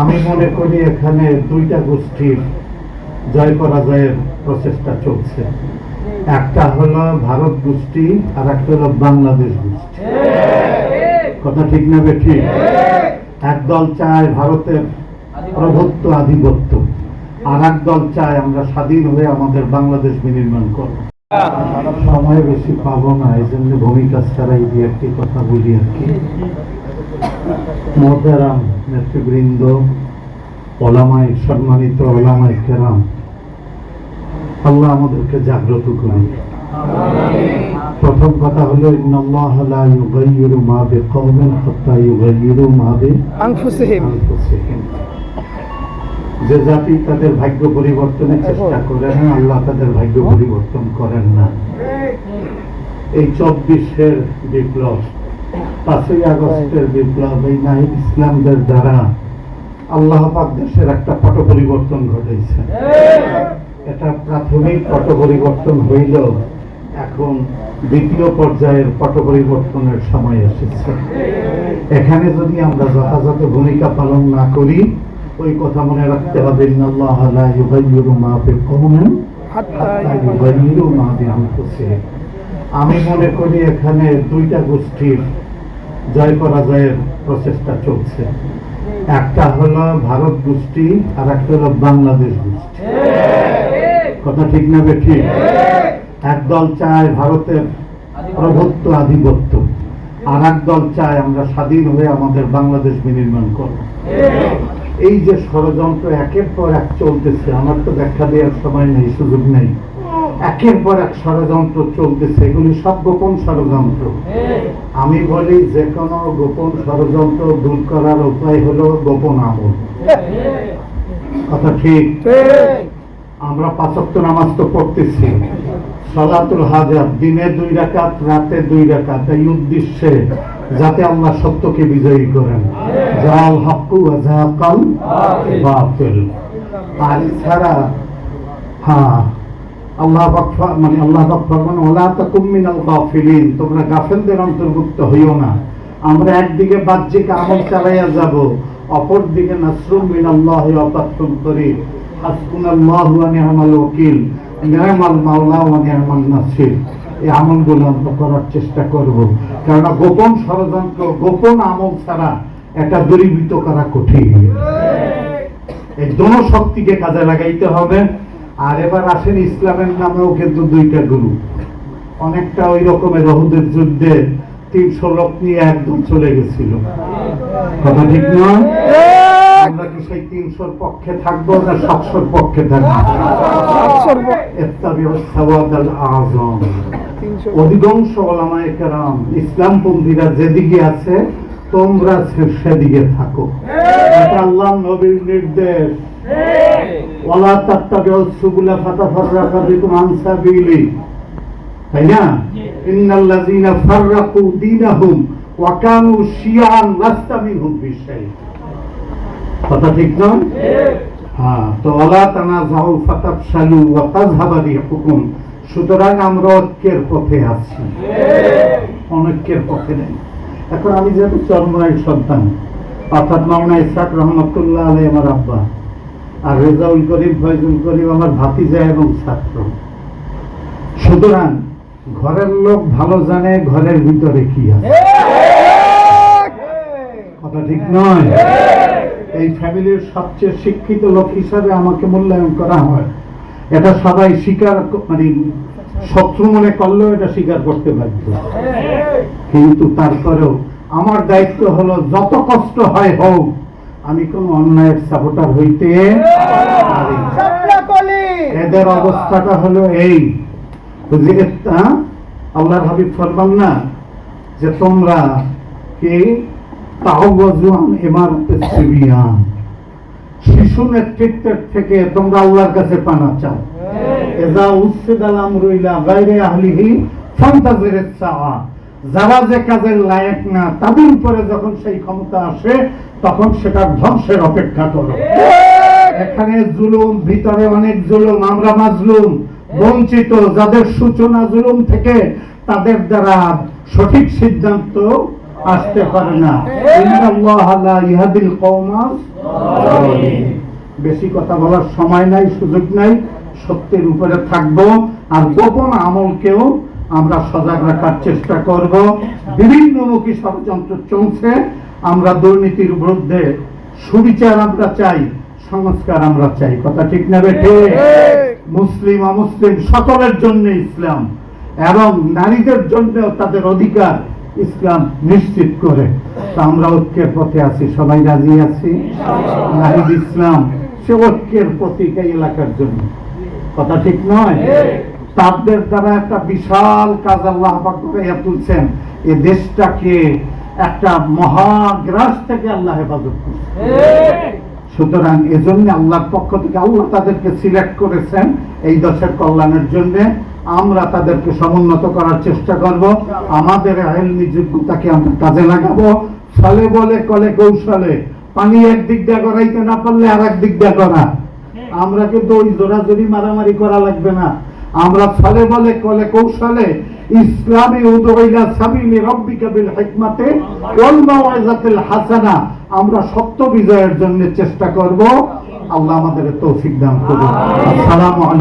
আমি মনে করি এখানে দুইটা গোষ্ঠীর জয় পরাজয়ের প্রচেষ্টা চলছে। একটা হলো ভারত গোষ্ঠী, আর একটা হলো বাংলাদেশ গোষ্ঠী। কথা ঠিক না বেঠি একদল চায় ভারতের প্রভুত্ব আধিপত্য, আর এক দল চায় আমরা স্বাধীন হয়ে আমাদের বাংলাদেশ বিনির্মাণ করব। সময় বেশি পাবো না এই জন্য ভূমিকা ছাড়াই দিয়ে একটি কথা বলি আর কি। মোহতারাম নেতৃবৃন্দ ওলামাই সম্মানিত ওলামাই কেরাম আল্লাহ আমাদেরকে জাগ্রত করুন। প্রথম কথা হলো ইন্নাল্লাহ লা ইউগাইয়িরু মা বিকওমিন হাত্তা ইউগাইয়িরু মা আনফুসিহিম। যে জাতি তাদের ভাগ্য পরিবর্তনের চেষ্টা করে না আল্লাহ তাদের ভাগ্য পরিবর্তন করেন না। এই চব্বিশের বিপ্লব পাঁচই আগস্টের বিপ্লব এই নাহিদ ইসলামদের দ্বারা আল্লাহ দেশের একটা পট পরিবর্তন ঘটেছে এটা প্রাথমিক পট পরিবর্তন হইল এখন দ্বিতীয় পর্যায়ের পট পরিবর্তনের সময় এসেছে এখানে যদি আমরা যথাযথ ভূমিকা পালন না করি, ওই কথা মনে রাখতে হবে। আমি মনে করি এখানে দুইটা গোষ্ঠীর জয় পরাজয়ের প্রচেষ্টা চলছে। একটা হলো ভারত গোষ্ঠী আর একটা হলো বাংলাদেশ গোষ্ঠী। কথা ঠিক না বেঠি একদল চায় ভারতের প্রভুত্ব আধিপত্য আর এক দল চায় আমরা স্বাধীন হয়ে আমাদের বাংলাদেশ বিনির্মাণ করব। এই যে ষড়যন্ত্র একের পর এক চলতেছে, আমার তো ব্যাখ্যা দেওয়ার সময় নেই, সুযোগ নেই। একের পর এক ষড়যন্ত্র চলতেছে, এগুলি সব গোপন ষড়যন্ত্র। আমি বলি, যে কোনো গোপন ষড়যন্ত্র দূর করার উপায় হলো গোপন আমল। কথা ঠিক? আমরা পাঁচক্ত নামাজ তো পড়তেছি। সলাতুল হাজার, দিনে দুই রাকাত, রাতে দুই রাকাত, এই উদ্দেশ্যে যাতে আল্লাহ সত্যকে বিজয়ী করেন। জাল হাক্কু আজাকাল বাতিল। আর এছাড়া হ্যাঁ আল্লাহ মানে আল্লাহ ফরমান, ওলা তাকুম মিনাল গাফিলিন তোমরা গাফেলদের অন্তর্ভুক্ত হইও না। আমরা একদিকে বাহ্যিক আমল চালাইয়া যাব অপর দিকে নাসরুম মিনাল্লাহি ওয়া ফাতহুন করিম হাসবুনাল্লাহু ওয়া নি'মাল ওয়াকিল নি'মাল মাওলা ওয়া নি'মান নাসির। এই আমলগুলো আমরা করার চেষ্টা করব। কারণ গোপন ষড়যন্ত্র, গোপন আমল ছাড়া এটা দূরীভূত করা কঠিন। এই দোনো শক্তিকে কাজে লাগাইতে হবে। আর এবার আসেন ইসলামের নামেও কিন্তু দুইটা গুরু। অনেকটা ওই রকমের রহুদের যুদ্ধে তিনশো লোক নিয়ে একদম চলে গেছিল। কথা ঠিক নয় আমরা কি সেই তিনশোর পক্ষে থাকব না সাতশোর পক্ষে থাকব? তিনশো অধিকাংশ ওলামায়ে কেরাম ইসলামপন্থীরা যেদিকে আছে তোমরা সেদিকে থাকো। এটা আল্লাহ নবীর নির্দেশ। ওয়ালা তাত্তাবিউ সুবুলা ফাতাফাররাকা বিকুম আন সাবিলি। তাই না? ফাররাকু দীনাহুম ওয়া কানু লাস্তা মিনহুম বিশাই। কথা ঠিক নয় হ্যাঁ তো ওয়ালা তানাযাউ ফাতাফশালু ওয়া তাযহাবা রিহুকুম সুতরাং আমরা ঐক্যের পথে আছি। অনৈক্যের পথে নেই। এখন আমি যেহেতু চন্ময়ের সন্তান অর্থাৎ মাওনা ইসরাক রহমতুল্লাহ আলাই আমার আব্বা আর রেজাউল করিম, ফয়জুল করিম আমার ভাতিজা এবং ছাত্র। সুতরাং ঘরের লোক ভালো জানে ঘরের ভিতরে কি আছে। কথা ঠিক নয়? এই ফ্যামিলির সবচেয়ে শিক্ষিত লোক হিসাবে আমাকে মূল্যায়ন করা হয়। এটা সবাই স্বীকার মানে শত্রু মনে করলেও এটা স্বীকার করতে বাধ্য। কিন্তু তারপরেও আমার দায়িত্ব হলো যত কষ্ট হয় হোক আমি কোন অন্যায়ের সাপোর্টার হইতে পারি এদের অবস্থাটা হলো এই। হ্যাঁ? আল্লাহর হাবিব ফরমান না যে তোমরা কি শিশু নেতৃত্বের থেকে তোমরা আল্লাহর কাছে পানা চাও। এজা উচ্ছেদাল আমরুইলা গায়রে আহলিহি ফান্তাজিরেত সাআ যারা যে কাজের লায়ক না তাদের উপরে যখন সেই ক্ষমতা আসে তখন সেটার ধ্বংসের অপেক্ষা করো। এখানে জুলুম ভিতরে অনেক জুলুম আমরা মাজলুম বঞ্চিত যাদের সূচনা জুলুম থেকে তাদের দ্বারা সঠিক সিদ্ধান্ত আসতে পারে না। ইন্নাল্লাহ লা ইয়াহদিল কওমাস যালিমিন। বেশি কথা বলার সময় নাই সুযোগ নাই সত্যের উপরে থাকব আর গোপন আমলকেও আমরা সজাগ রাখার চেষ্টা করব। বিভিন্নমুখী ষড়যন্ত্র চলছে। আমরা দুর্নীতির বিরুদ্ধে সুবিচার আমরা চাই, সংস্কার আমরা চাই। কথা ঠিক না বেঠে? মুসলিম, অমুসলিম, সকলের জন্য ইসলাম এবং নারীদের জন্য তাদের অধিকার ইসলাম নিশ্চিত করে। তা আমরা ঐক্যের পথে আছি, সবাই রাজি আছি? নাহিদ ইসলাম, সে ঐক্যের প্রতীক এই এলাকার জন্য। কথা ঠিক নয়? তাদের দ্বারা একটা বিশাল কাজ আল্লাহ পাক তুলছেন। এ দেশটাকে একটা মহাগ্রাস থেকে আল্লাহ হেফাজত করছে। সুতরাং এজন্য আল্লাহর পক্ষ থেকে আল্লাহ তাদেরকে সিলেক্ট করেছেন এই দেশের কল্যাণের জন্য। আমরা তাদেরকে সমুন্নত করার চেষ্টা করব। আমাদের আইনি যোগ্যতাকে আমরা কাজে লাগাবো। ফলে বলে কলে কৌশলে। পানি একদিক দিয়ে করাইতে না পারলে আর এক দিক দিয়ে করা আমরা কিন্তু ওই জোরাজোরি মারামারি করা লাগবে না। আমরা ফলে বলে কলে কৌশলে ইসলামী উদয়লা সাবিলি রব্বিকা বিল হিকমাতে ওয়াল হাসানা। আমরা সত্য বিজয়ের জন্য চেষ্টা করব। আল্লাহ আমাদের তৌফিক দান করুন। আসসালামু আলাইকুম।